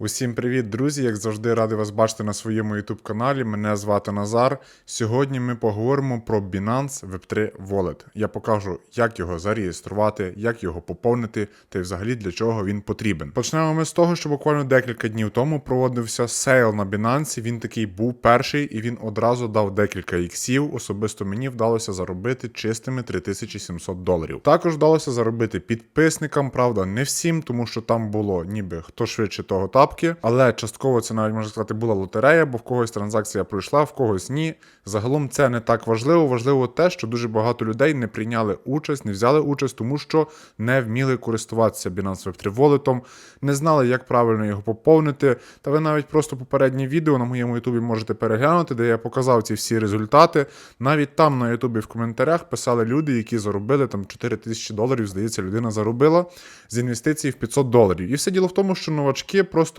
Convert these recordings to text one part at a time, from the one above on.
Усім привіт, друзі! Як завжди, радий вас бачити на своєму YouTube каналі. Мене звати Назар. Сьогодні ми поговоримо про Binance Web3 Wallet. Я покажу, як його зареєструвати, як його поповнити та й взагалі для чого він потрібен. Почнемо ми з того, що буквально декілька днів тому проводився сейл на Binance. Він такий був перший і він одразу дав декілька іксів. Особисто мені вдалося заробити чистими 3700 доларів. Також вдалося заробити підписникам, правда, не всім, тому що там було ніби хто швидше того тапки, але частково це навіть можна сказати була лотерея, бо в когось транзакція пройшла, в когось ні. Загалом це не так важливо. Важливо те, що дуже багато людей не прийняли участь, не взяли участь, тому що не вміли користуватися Binance Web3 Wallet, не знали, як правильно його поповнити. Та ви навіть просто попереднє відео на моєму Ютубі можете переглянути, де я показав ці всі результати. Навіть там на Ютубі в коментарях писали люди, які заробили там 4 тисячі доларів, здається, людина заробила з інвестицій в 500 доларів. І все діло в тому, що новачки просто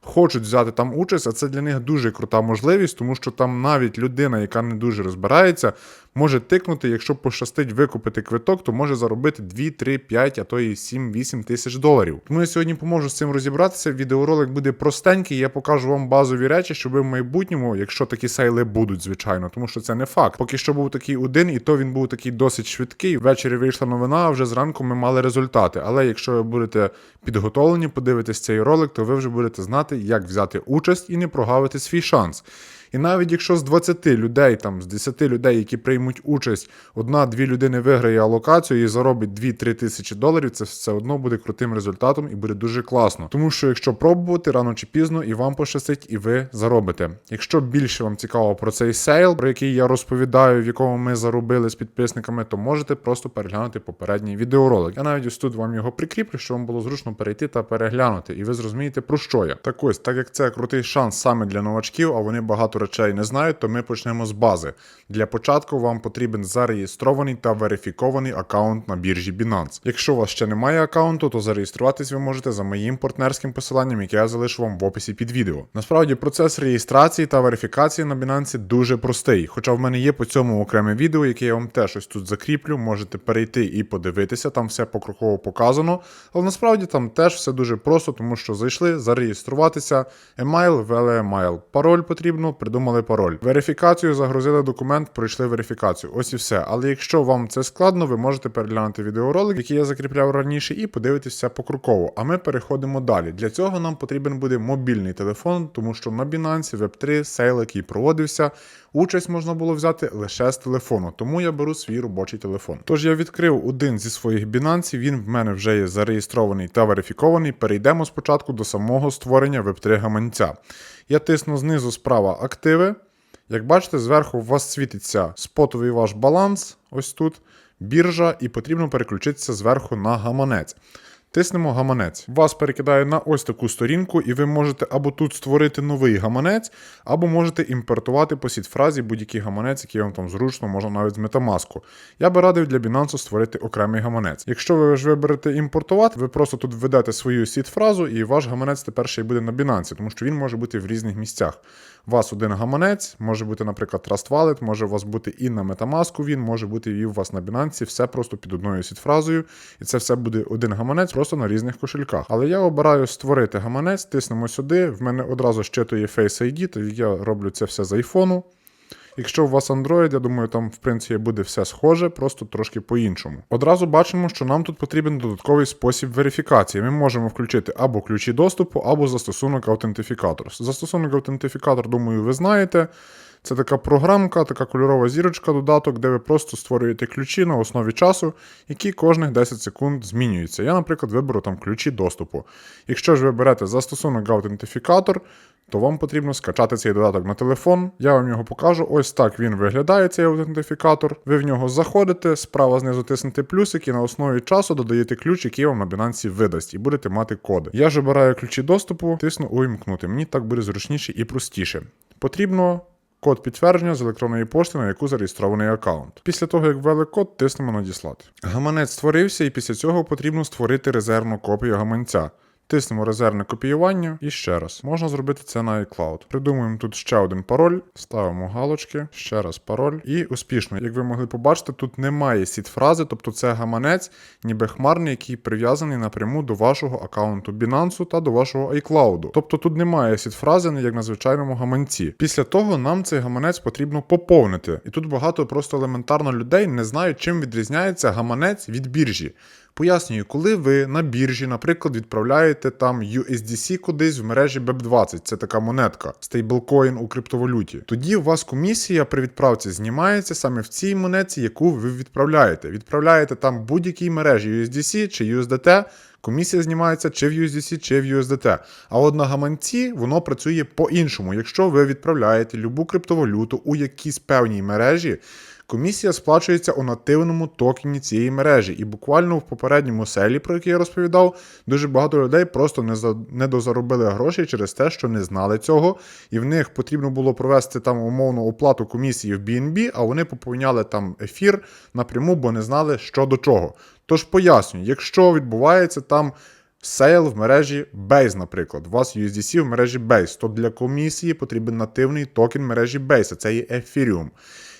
хочуть взяти там участь, а це для них дуже крута можливість, тому що там навіть людина, яка не дуже розбирається, може тикнути, якщо пощастить викупити квиток, то може заробити 2, 3, 5, а то і 7, 8 тисяч доларів. Тому я сьогодні поможу з цим розібратися. Відеоролик буде простенький, я покажу вам базові речі, щоб ви в майбутньому, якщо такі сейли будуть, звичайно, тому що це не факт. Поки що був такий один, і то він був такий досить швидкий. Ввечері вийшла новина, а вже зранку ми мали результати. Але якщо ви будете підготовлені, подивитесь цей ролик, то ви вже будете знати, як взяти участь і не прогавити свій шанс. І навіть якщо з 20 людей, там з 10 людей, які приймуть участь, одна-дві людини виграє алокацію і заробить 2-3 тисячі доларів, це все одно буде крутим результатом і буде дуже класно. Тому що якщо пробувати рано чи пізно, і вам пощастить, і ви заробите. Якщо більше вам цікаво про цей сейл, про який я розповідаю, в якому ми заробили з підписниками, то можете просто переглянути попередній відеоролик. Я навіть ось тут вам його прикріплю, щоб вам було зручно перейти та переглянути, і ви зрозумієте про що я. Так ось, так як це крутий шанс саме для новачків, а вони багато речей не знають, то ми почнемо з бази. Для початку вам потрібен зареєстрований та верифікований аккаунт на біржі Binance. Якщо у вас ще немає аккаунту, то зареєструватись ви можете за моїм партнерським посиланням, яке я залишу вам в описі під відео. Насправді процес реєстрації та верифікації на Binance дуже простий, хоча в мене є по цьому окреме відео, яке я вам теж ось тут закріплю, можете перейти і подивитися, там все покроково показано. Але насправді там теж все дуже просто, тому що зайшли зареєструватися, емайл, ввели емайл, пароль потрібно, придумали пароль. Верифікацію загрузили документ, пройшли верифікацію. Ось і все. Але якщо вам це складно, ви можете переглянути відеоролик, який я закріпляв раніше, і подивитися покроково. А ми переходимо далі. Для цього нам потрібен буде мобільний телефон, тому що на Binance Web3 сейл, який проводився, участь можна було взяти лише з телефону, тому я беру свій робочий телефон. Тож я відкрив один зі своїх Binance, він в мене вже є зареєстрований та верифікований. Перейдемо спочатку до самого створення Web3 гаманця. Я тисну знизу справа активи. Як бачите, зверху у вас світиться спотовий ваш баланс, ось тут, біржа, і потрібно переключитися зверху на гаманець. Тиснемо гаманець. Вас перекидає на ось таку сторінку, і ви можете або тут створити новий гаманець, або можете імпортувати по сітфразі будь-який гаманець, який вам там зручно, можна навіть з метамаску. Я би радив для Binance створити окремий гаманець. Якщо ви ж виберете імпортувати, ви просто тут введете свою сітфразу, і ваш гаманець тепер ще й буде на Binance, тому що він може бути в різних місцях. У вас один гаманець, може бути, наприклад, Trust Wallet, може у вас бути і на Metamask він, може бути і у вас на Binance, все просто під одною сітфразою. І це все буде один гаманець просто на різних кошельках. Але я обираю створити гаманець, тиснемо сюди. В мене одразу щитує Face ID, то я роблю це все з айфону. Якщо у вас Android, я думаю, там в принципі буде все схоже, просто трошки по-іншому. Одразу бачимо, що нам тут потрібен додатковий спосіб верифікації. Ми можемо включити або ключі доступу, або застосунок аутентифікатор. Застосунок аутентифікатор, думаю, ви знаєте. Це така програмка, така кольорова зірочка, додаток, де ви просто створюєте ключі на основі часу, які кожних 10 секунд змінюються. Я, наприклад, виберу там ключі доступу. Якщо ж ви берете застосунок аутентифікатор, то вам потрібно скачати цей додаток на телефон. Я вам його покажу. Ось так він виглядає, цей аутентифікатор. Ви в нього заходите, справа знизу тиснете плюсик і на основі часу додаєте ключ, який вам на Binance видасть, і будете мати коди. Я ж обираю ключі доступу, тисну увімкнути. Мені так буде зручніше і простіше. Потрібно. Код підтвердження з електронної пошти, на яку зареєстрований аккаунт. Після того, як ввели код, тиснемо надіслати. Гаманець створився, і після цього потрібно створити резервну копію гаманця. Тиснемо резервне копіювання і ще раз. Можна зробити це на iCloud. Придумуємо тут ще один пароль, ставимо галочки, ще раз пароль і успішно. Як ви могли побачити, тут немає сіт фрази, тобто це гаманець, ніби хмарний, який прив'язаний напряму до вашого аккаунту Binance та до вашого iCloud. Тобто тут немає сіт фрази, як на звичайному гаманці. Після того нам цей гаманець потрібно поповнити. І тут багато просто елементарно людей не знають, чим відрізняється гаманець від біржі. Пояснюю, коли ви на біржі, наприклад, відправляєте там USDC кудись в мережі BEP20, це така монетка, стейблкоін у криптовалюті. Тоді у вас комісія при відправці знімається саме в цій монетці, яку ви відправляєте. Відправляєте там будь-якій мережі USDC чи USDT. Комісія знімається чи в USDC, чи в USDT. А от на гаманці воно працює по-іншому. Якщо ви відправляєте любу криптовалюту у якійсь певній мережі, Комісія сплачується у нативному токені цієї мережі, і буквально в попередньому селі, про який я розповідав, дуже багато людей просто не за не дозаробили грошей через те, що не знали цього, і в них потрібно було провести там умовну оплату комісії в BNB, а вони поповняли там ефір напряму, бо не знали, що до чого. Тож пояснюю, якщо відбувається там. Сейл в мережі Base, наприклад. У вас USDC в мережі Base, то для комісії потрібен нативний токен мережі Base, а це є Ethereum.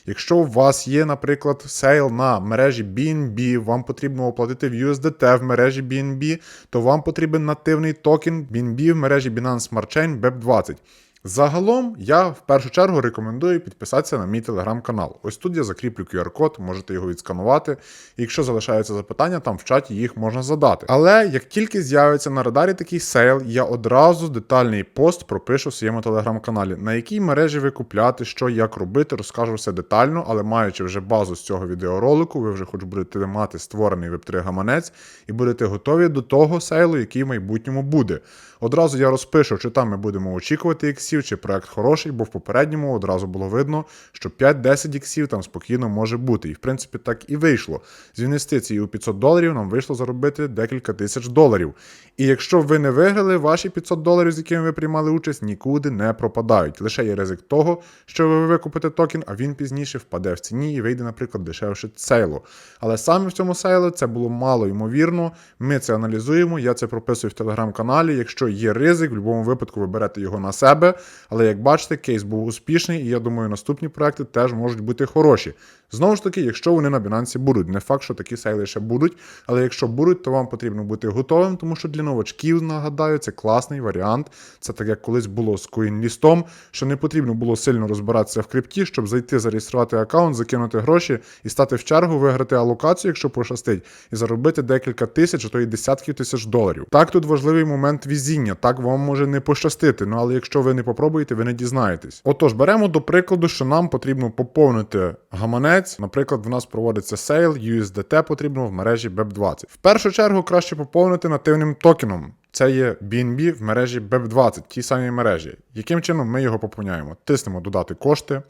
Якщо у вас є, наприклад, сейл на мережі BNB, вам потрібно оплатити в USDT в мережі BNB, то вам потрібен нативний токен BNB в мережі Binance Smart Chain BEP20. Загалом я в першу чергу рекомендую підписатися на мій телеграм-канал. Ось тут я закріплю QR-код, можете його відсканувати. І якщо залишаються запитання, там в чаті їх можна задати. Але як тільки з'явиться на радарі такий сейл, я одразу детальний пост пропишу в своєму телеграм-каналі, на якій мережі ви купляти, що як робити, розкажу все детально, але маючи вже базу з цього відеоролику, ви вже хоч будете мати створений веб3 гаманець і будете готові до того сейлу, який в майбутньому буде. Одразу я розпишу, чи там ми будемо очікувати іксів, чи проект хороший, бо в попередньому одразу було видно, що 5-10 іксів там спокійно може бути. І в принципі так і вийшло. З інвестиції у 500 доларів нам вийшло заробити декілька тисяч доларів. І якщо ви не виграли, ваші 500 доларів, з якими ви приймали участь, нікуди не пропадають. Лише є ризик того, що ви викупите токен, а він пізніше впаде в ціні і вийде, наприклад, дешевше сейлу. Але саме в цьому сейлу це було мало ймовірно. Ми це аналізуємо, я це прописую в телеграм-каналі. Якщо є ризик, в будь-якому випадку ви берете його на себе. Але як бачите, кейс був успішний, і я думаю, наступні проекти теж можуть бути хороші. Знову ж таки, якщо вони на Binance будуть, не факт, що такі сейли ще будуть, але якщо будуть, то вам потрібно бути готовим, тому що для новачків, нагадаю, це класний варіант. Це так як колись було з CoinList, що не потрібно було сильно розбиратися в крипті, щоб зайти, зареєструвати аккаунт, закинути гроші і стати в чергу, виграти алокацію, якщо пощастить, і заробити декілька тисяч, а то й десятків тисяч доларів. Так, тут важливий момент візіння, так вам може не пощастити, ну але якщо ви не попробуєте, ви не дізнаєтесь. Отож, беремо до прикладу, що нам потрібно поповнити гаманець. Наприклад, в нас проводиться сейл, USDT потрібно в мережі BEP20. В першу чергу краще поповнити нативним токеном. Це є BNB в мережі BEP20, тій самій мережі. Яким чином ми його поповняємо? Тиснемо додати кошти.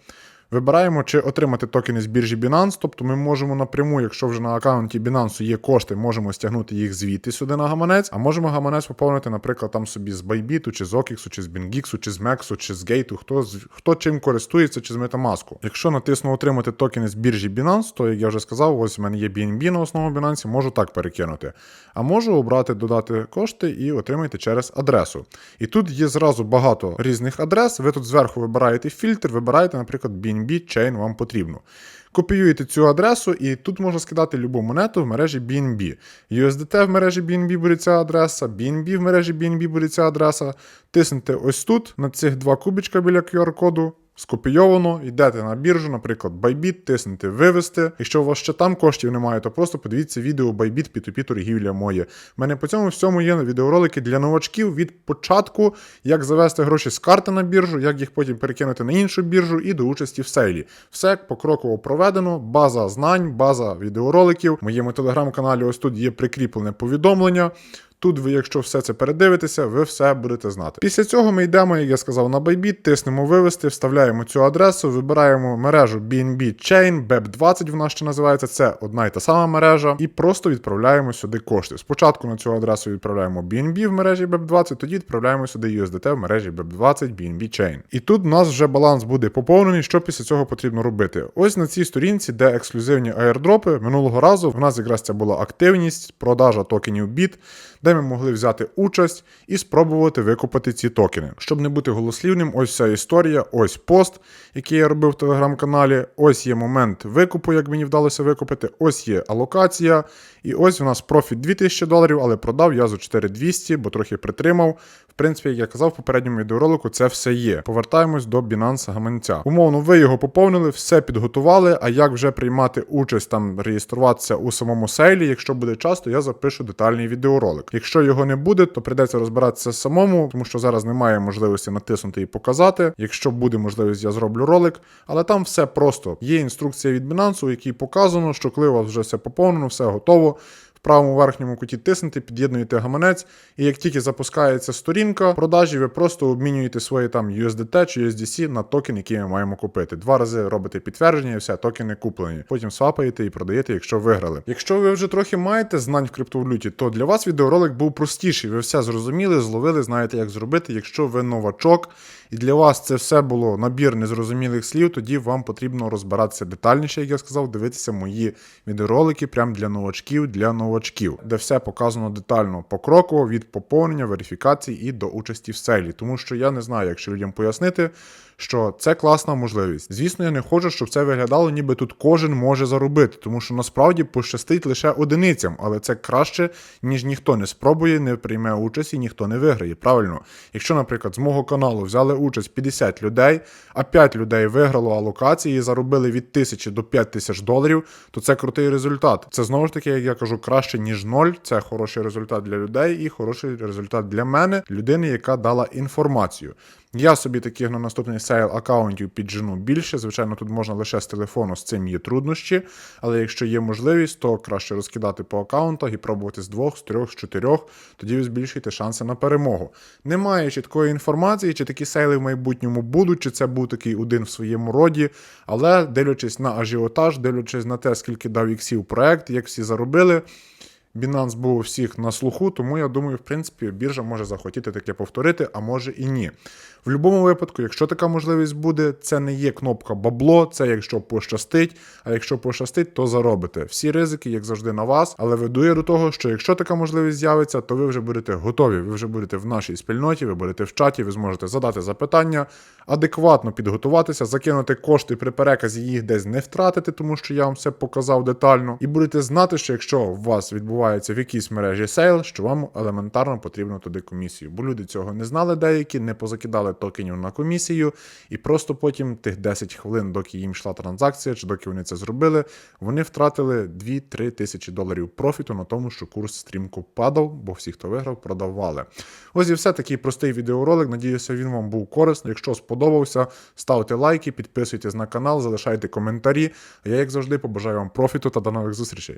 Вибираємо, чи отримати токени з біржі Binance, тобто ми можемо напряму, якщо вже на аккаунті Binance є кошти, можемо стягнути їх звідти сюди на гаманець, а можемо гаманець поповнити, наприклад, там собі з Bybit, чи з OKX, чи з BingX, чи з MEX, чи з Gate, хто, хто чим користується, чи з Metamask. Якщо натисну отримати токени з біржі Binance, то, як я вже сказав, ось в мене є BNB на основному Binance, можу так перекинути. А можу обрати додати кошти і отримати через адресу. І тут є зразу багато різних адрес. Ви тут зверху вибираєте фільтр, вибираєте, наприклад, BNB Chain вам потрібно. Копіюєте цю адресу, і тут можна скидати любу монету в мережі BNB. USDT в мережі BNB буде ця адреса, BNB в мережі BNB буде ця адреса. Тиснете ось тут на цих два кубічка біля QR-коду. Скопійовано, йдете на біржу, наприклад, Bybit, тиснете вивести. Якщо у вас ще там коштів немає, то просто подивіться відео Bybit P2P торгівля моє. У мене по цьому всьому є відеоролики для новачків від початку, як завести гроші з карти на біржу, як їх потім перекинути на іншу біржу і до участі в сейлі. Все покроково проведено, база знань, база відеороликів. В моєму телеграм-каналі ось тут є прикріплене повідомлення. Тут ви, якщо все це передивитеся, ви все будете знати. Після цього ми йдемо, як я сказав, на Bybit, тиснемо вивести, вставляємо цю адресу, вибираємо мережу BNB Chain, BEP20 вона ще називається, це одна і та сама мережа, і просто відправляємо сюди кошти. Спочатку на цю адресу відправляємо BNB в мережі BEP20, тоді відправляємо сюди USDT в мережі BEP20 BNB Chain. І тут у нас вже баланс буде поповнений. Що після цього потрібно робити? Ось на цій сторінці, де ексклюзивні аірдропи, минулого разу в нас якраз це була активність, продажа токенів BIT, де де ми могли взяти участь і спробувати викупити ці токени. Щоб не бути голослівним, ось вся історія, ось пост, який я робив в телеграм-каналі. Ось є момент викупу, як мені вдалося викупити. Ось є алокація. І ось у нас профіт 2000 доларів, але продав я за 4200, бо трохи притримав. В принципі, як я казав в попередньому відеоролику, це все є. Повертаємось до Binance гаманця. Умовно, ви його поповнили, все підготували. А як вже приймати участь там, реєструватися у самому сейлі, якщо буде час, то я запишу детальний відеоролик. Якщо його не буде, то прийдеться розбиратися самому, тому що зараз немає можливості натиснути і показати. Якщо буде можливість, я зроблю ролик. Але там все просто. Є інструкція від Binance, у якій показано, що коли у вас вже все поповнено, все готово. Правому верхньому куті тиснете, під'єднуєте гаманець, і як тільки запускається сторінка продажі, ви просто обмінюєте свої там USDT чи USDC на токен, який ми маємо купити. Два рази робите підтвердження, все, токени куплені. Потім свапаєте і продаєте, якщо виграли. Якщо ви вже трохи маєте знань в криптовалюті, то для вас відеоролик був простіший. Ви все зрозуміли, зловили, знаєте, як зробити. Якщо ви новачок, і для вас це все було набір незрозумілих слів, тоді вам потрібно розбиратися детальніше, як я сказав, дивитися мої відеоролики прямо для новачків, для новачків, де все показано детально покроково від поповнення, верифікації і до участі в селі. Тому що я не знаю, якщо людям пояснити, що це класна можливість. Звісно, я не хочу, щоб це виглядало, ніби тут кожен може заробити, тому що насправді пощастить лише одиницям, але це краще, ніж ніхто не спробує, не прийме участь і ніхто не виграє. Правильно, якщо, наприклад, з мого каналу взяли участь 50 людей, а 5 людей виграло алокації і заробили від 1000 до 5000 доларів, то це крутий результат. Це знову ж таки, як я кажу, краще ніж ноль. Це хороший результат для людей і хороший результат для мене, людини, яка дала інформацію. Я собі таких на наступний сейл аккаунтів піджену більше. Звичайно, тут можна лише з телефону, з цим є труднощі. Але якщо є можливість, то краще розкидати по аккаунтах і пробувати з двох, з трьох, з чотирьох, тоді ви збільшуєте шанси на перемогу. Немає чіткої інформації, чи такі сейли в майбутньому будуть, чи це був такий один в своєму роді. Але дивлячись на ажіотаж, дивлячись на те, скільки дав іксів проект, як всі заробили. Binance був у всіх на слуху, тому я думаю, в принципі, біржа може захотіти таке повторити, а може і ні. В будь-якому випадку, якщо така можливість буде, це не є кнопка бабло, це якщо пощастить. А якщо пощастить, то заробите. Всі ризики, як завжди, на вас. Але веду я до того, що якщо така можливість з'явиться, то ви вже будете готові. Ви вже будете в нашій спільноті, ви будете в чаті, ви зможете задати запитання, адекватно підготуватися, закинути кошти при переказі їх десь не втратити, тому що я вам все показав детально. І будете знати, що якщо у вас відбувається в якійсь мережі сейл, що вам елементарно потрібно туди комісію. Бо люди цього не знали деякі, не позакидали токенів на комісію, і просто потім тих 10 хвилин, доки їм йшла транзакція, чи доки вони це зробили, вони втратили 2-3 тисячі доларів профіту на тому, що курс стрімко падав, бо всі, хто виграв, продавали. Ось і все такий простий відеоролик. Надіюся, він вам був корисний. Якщо сподобався, ставте лайки, підписуйтесь на канал, залишайте коментарі. А я, як завжди, побажаю вам профіту та до нових зустрічей.